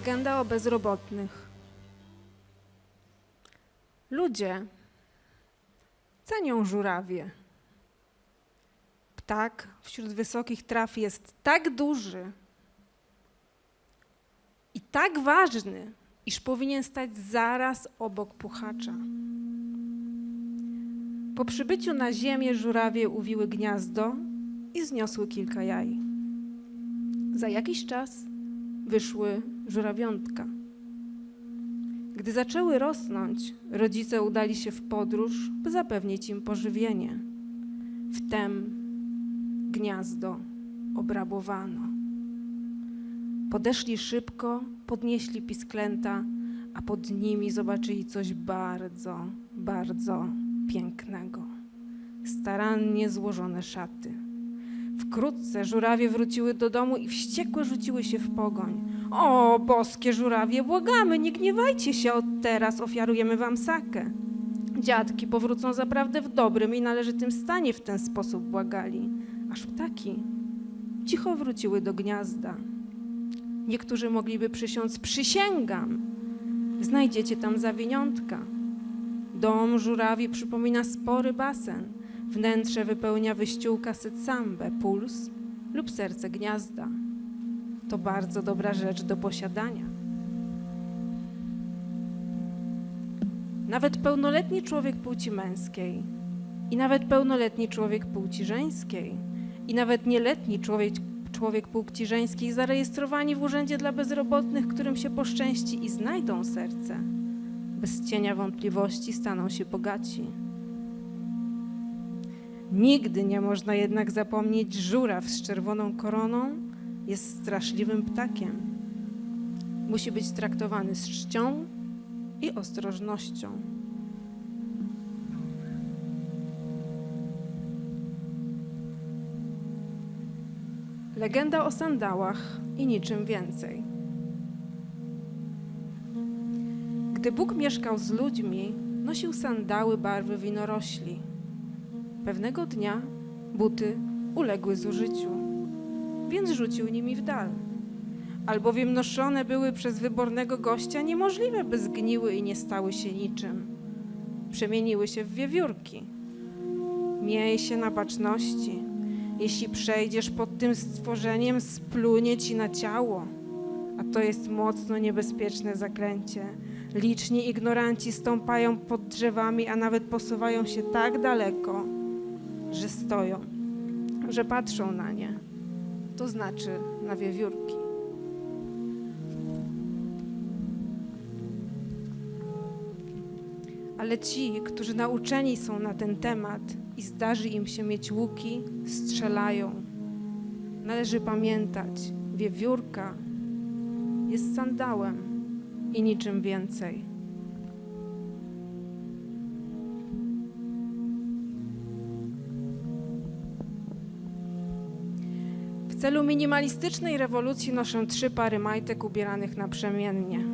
Legenda o bezrobotnych. Ludzie cenią żurawie. Ptak wśród wysokich traw jest tak duży i tak ważny, iż powinien stać zaraz obok puchacza. Po przybyciu na ziemię żurawie uwiły gniazdo i zniosły kilka jaj. Za jakiś czas wyszły żurawiątka. Gdy zaczęły rosnąć, rodzice udali się w podróż, by zapewnić im pożywienie. Wtem gniazdo obrabowano. Podeszli szybko, podnieśli pisklęta, a pod nimi zobaczyli coś bardzo, bardzo pięknego. Starannie złożone szaty. Wkrótce żurawie wróciły do domu i wściekłe rzuciły się w pogoń. O, boskie żurawie, błagamy, nie gniewajcie się od teraz, ofiarujemy wam sakę. Dziadki powrócą zaprawdę w dobrym i należytym stanie w ten sposób błagali, aż ptaki cicho wróciły do gniazda. Niektórzy mogliby przysiąc, przysięgam, znajdziecie tam zawiniątka. Dom żurawi przypomina spory basen. Wnętrze wypełnia wyściółka setsambę, puls lub serce gniazda. To bardzo dobra rzecz do posiadania. Nawet pełnoletni człowiek płci męskiej, i nawet pełnoletni człowiek płci żeńskiej, i nawet nieletni człowiek, człowiek płci żeńskiej zarejestrowani w urzędzie dla bezrobotnych, którym się poszczęści i znajdą serce, bez cienia wątpliwości staną się bogaci. Nigdy nie można jednak zapomnieć, żuraw z czerwoną koroną jest straszliwym ptakiem. Musi być traktowany z czcią i ostrożnością. Legenda o sandałach i niczym więcej. Gdy Bóg mieszkał z ludźmi, nosił sandały barwy winorośli. Pewnego dnia buty uległy zużyciu, więc rzucił nimi w dal. Albowiem noszone były przez wybornego gościa, niemożliwe, by zgniły i nie stały się niczym. Przemieniły się w wiewiórki. Miej się na baczności. Jeśli przejdziesz pod tym stworzeniem, splunie ci na ciało. A to jest mocno niebezpieczne zaklęcie. Liczni ignoranci stąpają pod drzewami, a nawet posuwają się tak daleko, że stoją, że patrzą na nie. To znaczy na wiewiórki. Ale ci, którzy nauczeni są na ten temat i zdarzy im się mieć łuki, strzelają. Należy pamiętać, wiewiórka jest sandałem i niczym więcej. Celu minimalistycznej rewolucji noszę trzy pary majtek ubieranych naprzemiennie.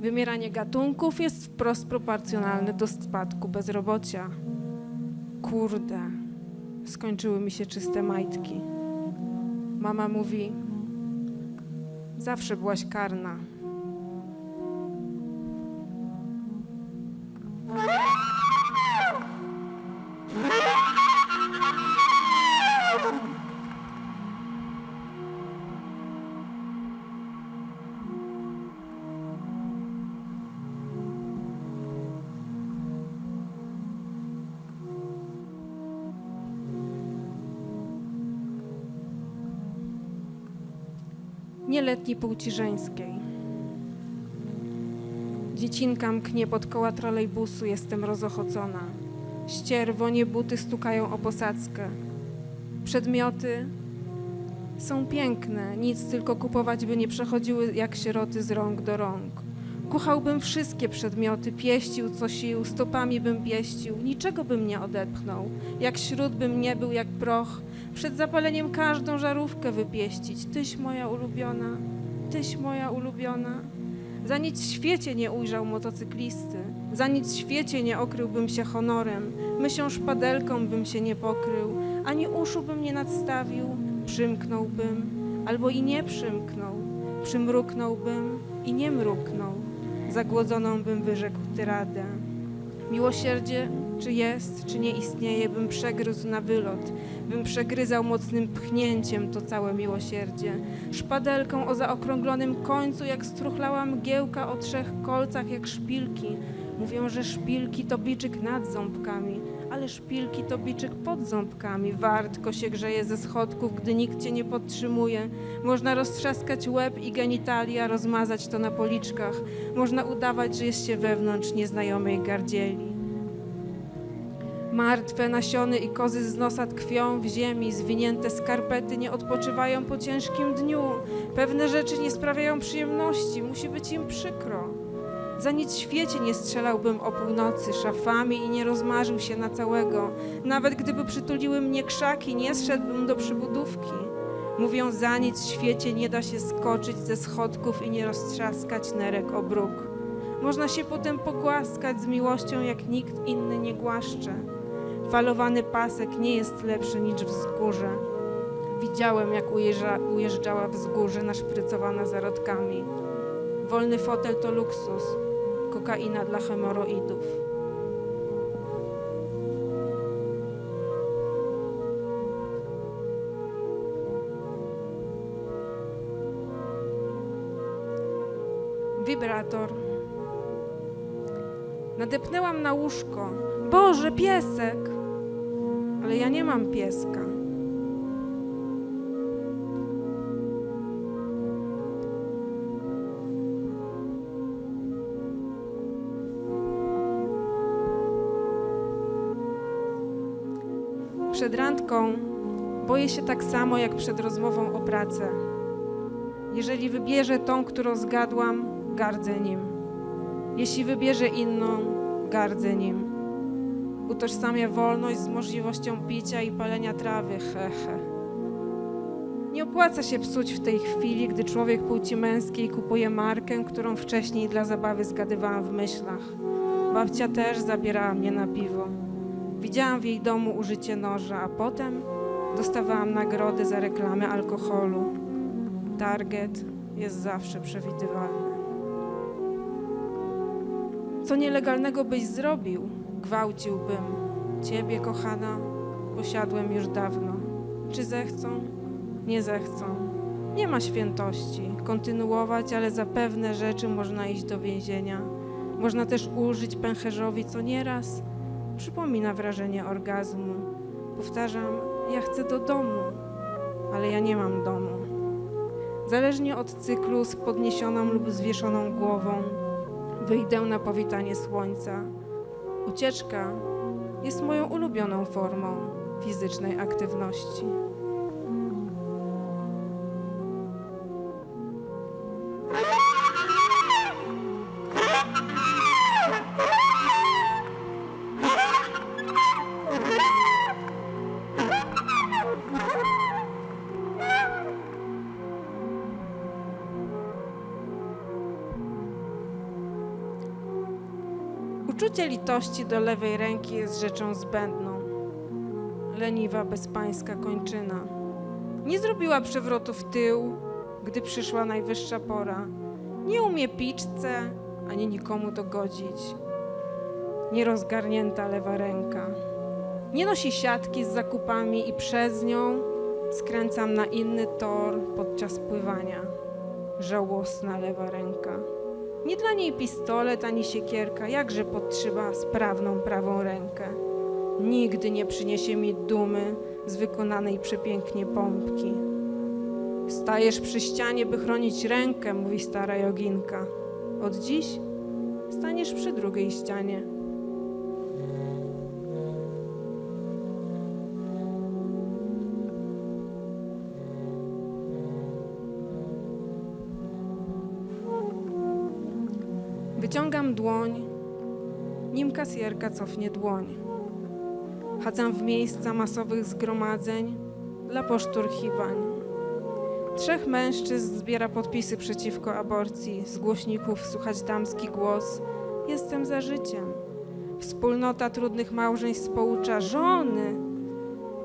Wymieranie gatunków jest wprost proporcjonalne do spadku bezrobocia. Kurde, skończyły mi się czyste majtki. Mama mówi: Zawsze byłaś karna. Nieletni płci żeńskiej. Dziecinka mknie pod koła trolejbusu, jestem rozochocona. Ścierwonie buty stukają o posadzkę. Przedmioty są piękne, nic tylko kupować by nie przechodziły jak sieroty z rąk do rąk. Kuchałbym wszystkie przedmioty, pieścił co sił, stopami bym pieścił, niczego bym nie odepchnął. Jak śród bym nie był, jak proch, przed zapaleniem każdą żarówkę wypieścić. Tyś moja ulubiona, tyś moja ulubiona. Za nic w świecie nie ujrzał motocyklisty, za nic w świecie nie okryłbym się honorem, mysią szpadelką bym się nie pokrył, ani uszu bym nie nadstawił, przymknąłbym, albo i nie przymknął. Przymruknąłbym i nie mruknął, zagłodzoną bym wyrzekł tyradę. Miłosierdzie, czy jest, czy nie istnieje, bym przegryzł na wylot, bym przegryzał mocnym pchnięciem to całe miłosierdzie. Szpadelką o zaokrąglonym końcu, jak struchlała mgiełka o trzech kolcach, jak szpilki. Mówią, że szpilki to biczyk nad ząbkami, ale szpilki to biczyk pod ząbkami. Wartko się grzeje ze schodków, gdy nikt cię nie podtrzymuje. Można roztrzaskać łeb i genitalia, rozmazać to na policzkach. Można udawać, że jest się wewnątrz nieznajomej gardzieli. Martwe nasiony i kozy z nosa tkwią w ziemi, zwinięte skarpety nie odpoczywają po ciężkim dniu. Pewne rzeczy nie sprawiają przyjemności, musi być im przykro. Za nic w świecie nie strzelałbym o północy szafami i nie rozmarzył się na całego. Nawet gdyby przytuliły mnie krzaki, nie zszedłbym do przybudówki. Mówią, za nic w świecie nie da się skoczyć ze schodków i nie roztrzaskać nerek o bruk. Można się potem pogłaskać z miłością, jak nikt inny nie głaszcze. Falowany pasek nie jest lepszy niż wzgórze. Widziałem, jak ujeżdża, ujeżdżała wzgórze naszprycowana zarodkami. Wolny fotel to luksus, kokaina dla hemoroidów. Wibrator. Nadepnęłam na łóżko. Boże, piesek! Ale ja nie mam pieska. Boję się tak samo jak przed rozmową o pracę. Jeżeli wybierze tą, którą zgadłam, gardzę nim. Jeśli wybierze inną, gardzę nim. Utożsamia wolność z możliwością picia i palenia trawy, hehe. Nie opłaca się psuć w tej chwili, gdy człowiek płci męskiej kupuje markę, którą wcześniej dla zabawy zgadywałam w myślach. Babcia też zabierała mnie na piwo. Widziałam w jej domu użycie noża, a potem dostawałam nagrody za reklamę alkoholu. Target jest zawsze przewidywalny. Co nielegalnego byś zrobił, gwałciłbym. Ciebie, kochana, posiadłem już dawno. Czy zechcą? Nie zechcą. Nie ma świętości. Kontynuować, ale za pewne rzeczy można iść do więzienia. Można też użyć pęcherzowi, co nieraz przypomina wrażenie orgazmu. Powtarzam, ja chcę do domu, ale ja nie mam domu. Zależnie od cyklu, z podniesioną lub zwieszoną głową, wyjdę na powitanie słońca. Ucieczka jest moją ulubioną formą fizycznej aktywności. Uczucie litości do lewej ręki jest rzeczą zbędną. Leniwa, bezpańska kończyna. Nie zrobiła przewrotu w tył, gdy przyszła najwyższa pora. Nie umie piczce, ani nikomu dogodzić. Nierozgarnięta lewa ręka. Nie nosi siatki z zakupami i przez nią skręcam na inny tor podczas pływania. Żałosna lewa ręka. Nie dla niej pistolet ani siekierka, jakże podtrzyma sprawną prawą rękę. Nigdy nie przyniesie mi dumy z wykonanej przepięknie pompki. Stajesz przy ścianie, by chronić rękę, mówi stara joginka. Od dziś staniesz przy drugiej ścianie. Wyciągam dłoń, nim kasjerka cofnie dłoń. Chadzam w miejsca masowych zgromadzeń dla poszturchiwań. Trzech mężczyzn zbiera podpisy przeciwko aborcji. Z głośników słuchać damski głos. Jestem za życiem. Wspólnota trudnych małżeństw poucza żony.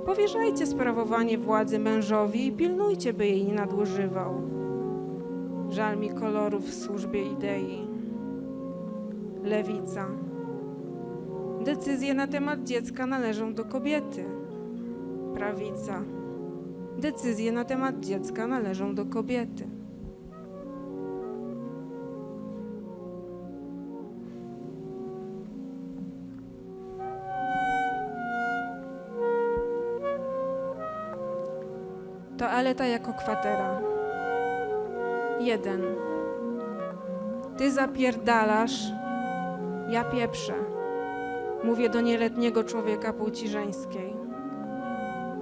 Powierzajcie sprawowanie władzy mężowi i pilnujcie, by jej nie nadużywał. Żal mi kolorów w służbie idei. Lewica. Decyzje na temat dziecka należą do kobiety. Prawica. Decyzje na temat dziecka należą do kobiety. Toaleta jako kwatera. Jeden. Ty zapierdalasz, ja pieprzę. Mówię do nieletniego człowieka płci żeńskiej.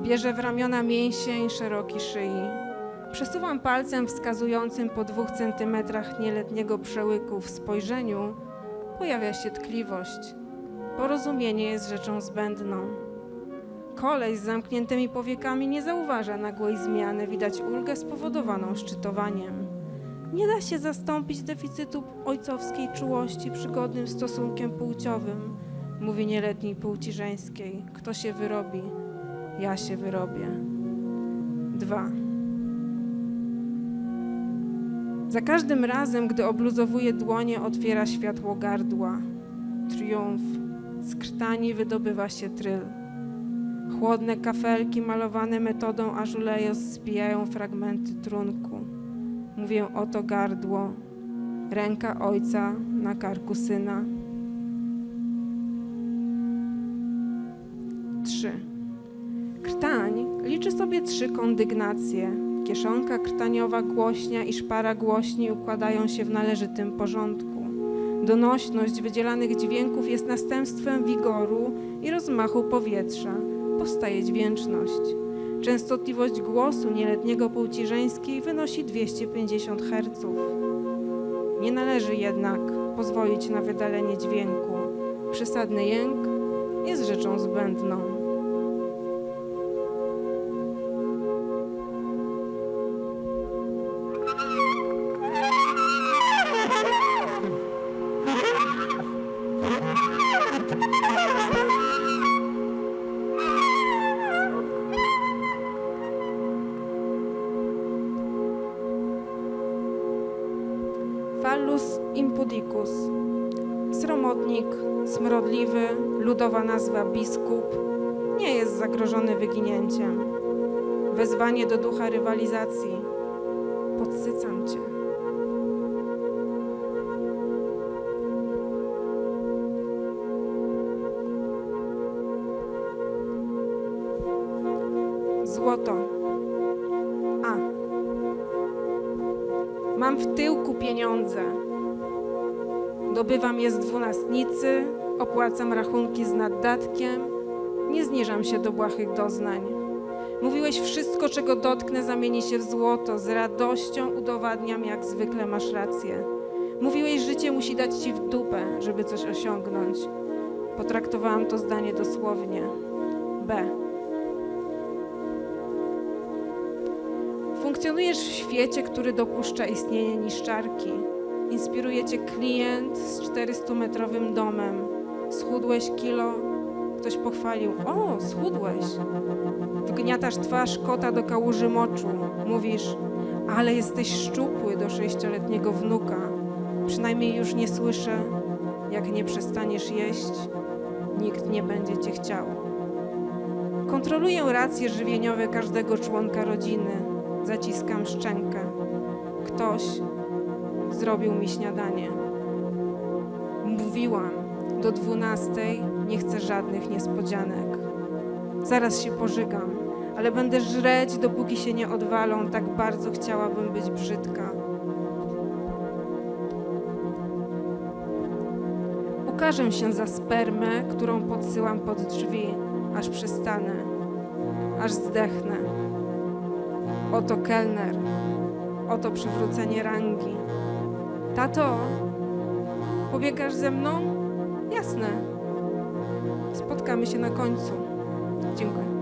Bierze w ramiona mięsień szeroki szyi. Przesuwam palcem wskazującym po dwóch centymetrach nieletniego przełyku w spojrzeniu. Pojawia się tkliwość. Porozumienie jest rzeczą zbędną. Kolej z zamkniętymi powiekami nie zauważa nagłej zmiany, widać ulgę spowodowaną szczytowaniem. Nie da się zastąpić deficytu ojcowskiej czułości przygodnym stosunkiem płciowym, mówi nieletniej płci żeńskiej. Kto się wyrobi? Ja się wyrobię. Dwa. Za każdym razem, gdy obluzowuje dłonie, otwiera światło gardła. Triumf. Z krtani wydobywa się tryl. Chłodne kafelki malowane metodą ażulejos spijają fragmenty trunku. Mówię oto gardło, ręka ojca na karku syna. Trzy. Krtań liczy sobie trzy kondygnacje. Kieszonka krtaniowa głośnia i szpara głośni układają się w należytym porządku. Donośność wydzielanych dźwięków jest następstwem wigoru i rozmachu powietrza powstaje dźwięczność. Częstotliwość głosu nieletniego płci żeńskiej wynosi 250 Hz. Nie należy jednak pozwolić na wydalenie dźwięku. Przesadny jęk jest rzeczą zbędną. Nazwa biskup, nie jest zagrożony wyginięciem. Wezwanie do ducha rywalizacji. Podsycam cię. Złoto. A. Mam w tyłku pieniądze. Dobywam je z dwunastnicy, opłacam rachunki z naddatkiem, nie zniżam się do błahych doznań. Mówiłeś, wszystko, czego dotknę, zamieni się w złoto. Z radością udowadniam, jak zwykle masz rację. Mówiłeś, życie musi dać ci w dupę, żeby coś osiągnąć. Potraktowałam to zdanie dosłownie. B. Funkcjonujesz w świecie, który dopuszcza istnienie niszczarki. Inspiruje cię klient z 400-metrowym domem. Schudłeś kilo, ktoś pochwalił. O, schudłeś. Wgniatasz twarz kota do kałuży moczu. Mówisz, ale jesteś szczupły do sześcioletniego wnuka. Przynajmniej już nie słyszę, jak nie przestaniesz jeść, nikt nie będzie cię chciał. Kontroluję racje żywieniowe każdego członka rodziny. Zaciskam szczękę. Ktoś zrobił mi śniadanie. Mówiłam, do dwunastej nie chcę żadnych niespodzianek. Zaraz się pożygam, ale będę żreć, dopóki się nie odwalą. Tak bardzo chciałabym być brzydka. Ukażę się za spermę, którą podsyłam pod drzwi, aż przystanę, aż zdechnę. Oto kelner, oto przywrócenie rangi. Tato, pobiegasz ze mną? Spotkamy się na końcu. Dziękuję.